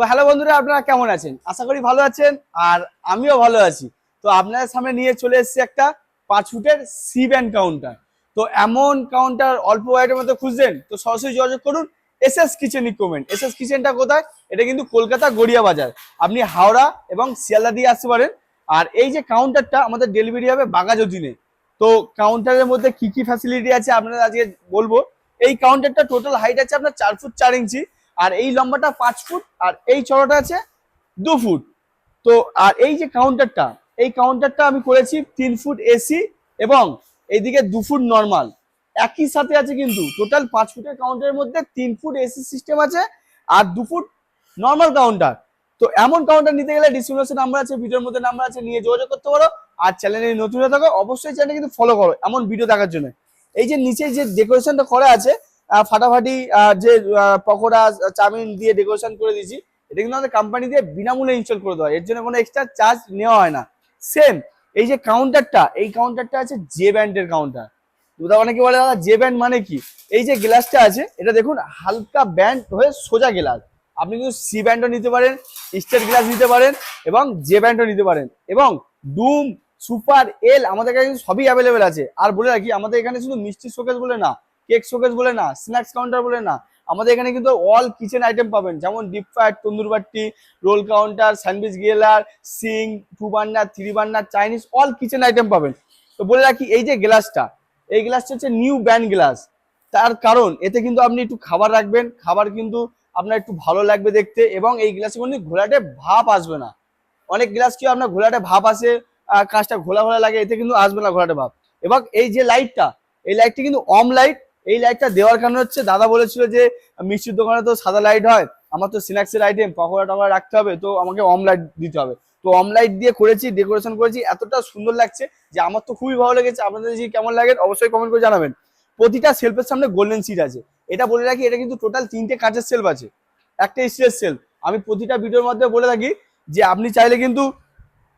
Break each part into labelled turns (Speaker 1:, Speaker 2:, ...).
Speaker 1: তো হ্যালো বন্ধুরা, আপনারা কেমন আছেন? আশা করি ভালো আছেন আর আমিও ভালো আছি। তো আপনাদের সামনে নিয়ে চলে এসেছি একটা পাঁচ ফুটের সি ব্যান্ড কাউন্টার তো এমন কাউন্টার অল্প ওয়াইটের মধ্যে খুঁজছেন তো সরাসরি যোগাযোগ করুন S S kitchen equipment S S কিচেনটা কোথায়? এটা কিন্তু কলকাতা গড়িয়া বাজার। আপনি হাওড়া এবং শিয়ালদা দিয়ে আসতে পারেন। আর এই যে কাউন্টারটা আমাদের ডেলিভারি হবে বাগাজদিনে তো কাউন্টারের মধ্যে কি কি ফ্যাসিলিটি আছে আপনারা আজকে বলব। এই কাউন্টারটা টোটাল হাইট আছে আপনার চার ফুট চার ইঞ্চি। আর এই লম্বাটা পাঁচ ফুট, আর এই চড়াটা আছে দু ফুট। তো, আর এই যে কাউন্টারটা এই কাউন্টারটা আমি করেছি তিন ফুট এসি এবং এইদিকে দু ফুট নর্মাল একই সাথে আছে কিন্তু টোটাল পাঁচ ফুটের কাউন্টারের মধ্যে তিন ফুট এসি সিস্টেম আছে আর দু ফুট নর্মাল কাউন্টার তো, এমন কাউন্টার নিতে গেলে ডিসক্রিপশন নাম্বার আছে, ভিডিওর মধ্যে নাম্বার আছে, নিয়ে যোগাযোগ করতে পারো। আর চ্যানেলে নতুন হয়ে থাকো, অবশ্যই চ্যানেল কিন্তু ফলো করো, এমন ভিডিও দেখার জন্য। এই যে নিচে যে ডেকোরেশনটা করা আছে ফাটাফাটি যে পকোড়া, চাউমিন দিয়ে ডেকোরেশন করে দিয়েছি, এটা কিন্তু আমাদের কোম্পানি দিয়ে বিনামূল্যে ইনস্টল করে দেওয়া। এর জন্য কোনো এক্সট্রা চার্জ নেওয়া হয় না। সেম এই যে কাউন্টারটা এই কাউন্টারটা আছে জে ব্যান্ডের কাউন্টার তোমরা অনেকে বলে দাদা? জে ব্যান্ড মানে কি? এই যে গ্লাসটা আছে, এটা দেখুন, হালকা ব্যান্ড হয়ে সোজা গ্লাস আপনি কিন্তু সি ব্যান্ডও নিতে পারেন স্টেট গ্লাস নিতে পারেন এবং জে ব্যান্ডও নিতে পারেন। এবং ডুম সুপার এল আমাদের কাছে সবই অ্যাভেলেবেল আছে। আর বলে রাখি, আমাদের এখানে শুধু মিষ্টি শোকেস বলে না কেক শোকেস বলে না, স্ন্যাক্স কাউন্টার বলে না, আমাদের এখানে কিন্তু অল কিচেন আইটেম পাবেন, যেমন ডিপ ফ্রাইড তন্দুর বাটি রোল কাউন্টার স্যান্ডউইচ গিয়েলার Singh two burner three burner Chinese all kitchen item পাবেন। তো বলে রাখি, এই যে গ্লাসটা এই গ্লাসটা হচ্ছে নিউ ব্যান্ড গ্লাস তার কারণ, এতে কিন্তু আপনি একটু খাবার রাখবেন, খাবার কিন্তু আপনার একটু ভালো লাগবে দেখতে এবং এই গ্লাসে কিন্তু ঘোলাটে ভাপ আসবে না। অনেক গ্লাস কি আপনার ঘোলাটে ভাপ আসে কাজটা ঘোলা ঘোলা লাগে, এতে কিন্তু আসবে না ঘোলাটে ভাপ এবং এই যে লাইটটা এই লাইটটি কিন্তু অম লাইট এই লাইটটা দেওয়ার কারণ হচ্ছে দাদা বলেছিল যে, মিষ্টির দোকানে তো সাদা লাইট হয়, আমার তো স্ন্যাক্সের আইটেম পকোড়া টকোড়া রাখতে হবে, তো আমাকে অম লাইট দিতে হবে। তো অম লাইট দিয়ে করেছি ডেকোরেশন করেছি, এতটা সুন্দর লাগছে যে আমার তো খুবই ভালো লেগেছে। আপনাদের যদি কেমন লাগে, অবশ্যই কমেন্ট করে জানাবেন। প্রতিটা সেলফের সামনে গোল্ডেন সিট আছে। এটা বলে রাখি, এটা কিন্তু টোটাল তিনটে কাঁচের সেলফ আছে। একটা স্টিলের সেলফ আমি প্রতিটা ভিডিওর মধ্যে বলে থাকি যে, আপনি চাইলে কিন্তু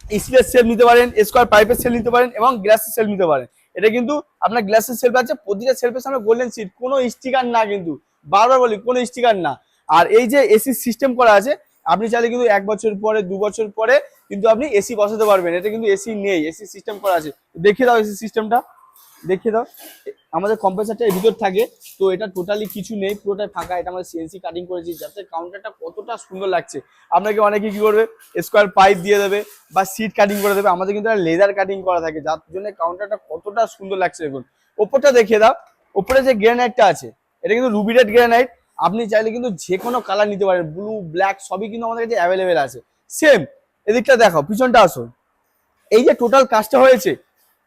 Speaker 1: স্টিলের সেল নিতে পারেন স্কোয়ার পাইপের সেল নিতে পারেন এবং গ্লাসের সেল নিতে পারেন। এটা কিন্তু আপনার গ্লাসের সেলফ আছে, প্রতিটা সেলফের সামনে গোল্ডেন সিট কোনো স্টিকার না কিন্তু, বারবার বলি, কোনো স্টিকার না। আর এই যে এসি সিস্টেম করা আছে, আপনি চাইলে কিন্তু এক বছর পরে, দু বছর পরে কিন্তু আপনি এসি বসাতে পারবেন। এটা কিন্তু এসি নেই এসি সিস্টেম করা আছে। দেখিয়ে দাও এসি সিস্টেমটা দেখিয়ে দাও। আমাদের কম্প্রেসারটা এর ভিতর থাকে, তো এটা টোটালি কিছু নেই, পুরোটাই ফাঁকা। এটা আমরা সিএনসি কাটিং করেছি, যাতে কাউন্টারটা কতটা সুন্দর লাগছে। আপনাকে অনেকে কি করবে স্কোয়ার পাইপ দিয়ে দেবে বা সিট কাটিং করে দেবে। আমাদের কিন্তু লেজার কাটিং করা থাকে, যার জন্য কাউন্টারটা কতটা সুন্দর লাগছে দেখুন। ওপরটা দেখিয়ে দাও, ওপরে যে গ্রেনাইটটা আছে, এটা কিন্তু রুবিরেট গ্রেনাইট আপনি চাইলে কিন্তু যে কোনো কালার নিতে পারেন ব্লু ব্ল্যাক সবই কিন্তু আমাদের কাছে অ্যাভেলেবেল আছে। সেম এদিকটা দেখাও, পিছনটা আসো এই যে টোটাল কাজটা হয়েছে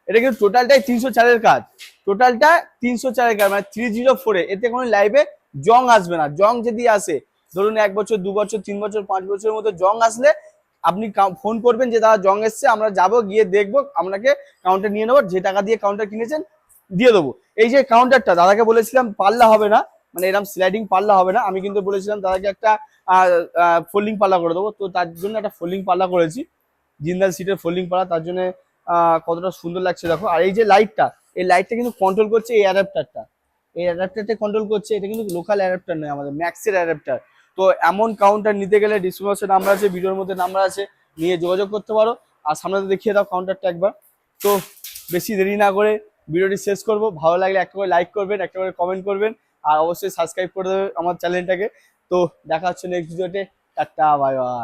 Speaker 1: এটা কিন্তু টোটালটাই তিনশো চারের কাজ। টোটালটা তিনশো চারের কাজ মানে থ্রি জিরো ফোরে এতে কোনো লাইভে জং আসবে না। জং যদি আসে, ধরুন এক বছর, দু বছর, তিন বছর, পাঁচ বছরের মতো জং আসলে আপনি ফোন করবেন যে, দাদা, জং এসছে, আমরা যাব, গিয়ে দেখব, আপনাকে কাউন্টার নিয়ে নেব, যে টাকা দিয়ে কাউন্টার কিনেছেন, দিয়ে দেবো। এই যে কাউন্টারটা দাদাকে বলেছিলাম, পাল্লা হবে না। মানে এরকম স্লাইডিং পাল্লা হবে না। আমি কিন্তু বলেছিলাম, দাদাকে একটা ফোল্ডিং পাল্লা করে দেবো। তো তার জন্য একটা ফোল্ডিং পাল্লা করেছি। জিন্দাল সিটের ফোল্ডিং পাল্লা, তার জন্য কতটা সুন্দর লাগছে দেখো। আর এই যে লাইটটা এই লাইটটা কিন্তু কন্ট্রোল করছে এই অ্যাডাপ্টারটা এই অ্যাডাপ্টারটা কন্ট্রোল করছে, এটা কিন্তু লোকাল অ্যাডাপ্টার নয়, আমাদের ম্যাক্সের অ্যাডাপ্টার তো এমন কাউন্টার নিতে গেলে ডিসক্রিপশন নাম্বার আছে, ভিডিওর মধ্যে নাম্বার আছে, নিয়ে যোগাযোগ করতে পারো। আর সামনে দেখিয়ে দাও কাউন্টারটা একবার। তো বেশি দেরি না করে ভিডিওটি শেষ করব। ভালো লাগলে একটা করে লাইক করবেন, একটা করে কমেন্ট করবেন, আর অবশ্যই সাবস্ক্রাইব করে দেবে আমার চ্যানেলটাকে তো দেখা হচ্ছে নেক্সট ভিডিওতে টাটা বাই বাই